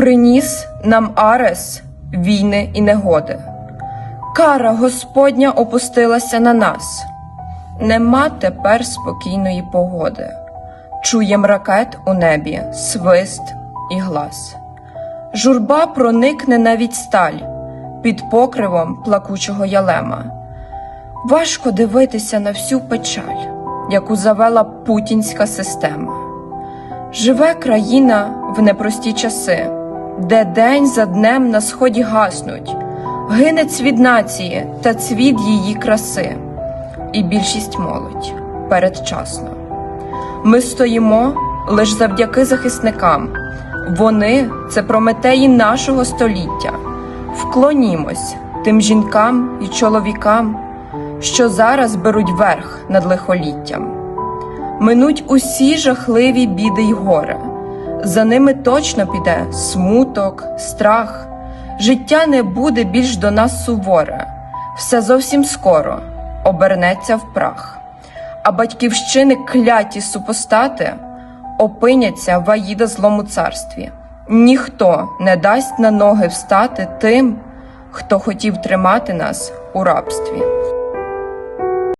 приніс нам Арес війни і негоди. Кара Господня опустилася на нас. Нема тепер спокійної погоди. Чуєм ракет у небі, свист і глас. Журба проникне навіть сталь під покривом плакучого ялема. Важко дивитися на всю печаль, яку завела путінська система. Живе країна в непрості часи, де день за днем на сході гаснуть, гине цвіт нації та цвіт її краси, і більшість молодь передчасно. Ми стоїмо лише завдяки захисникам. Вони це прометеї нашого століття. Вклонімось тим жінкам і чоловікам, що зараз беруть верх над лихоліттям. Минуть усі жахливі біди й горе. За ними точно піде смуток, страх. Життя не буде більш до нас суворе, все зовсім скоро обернеться в прах. А батьківщини кляті супостати опиняться в Аїда злому царстві. Ніхто не дасть на ноги встати тим, хто хотів тримати нас у рабстві.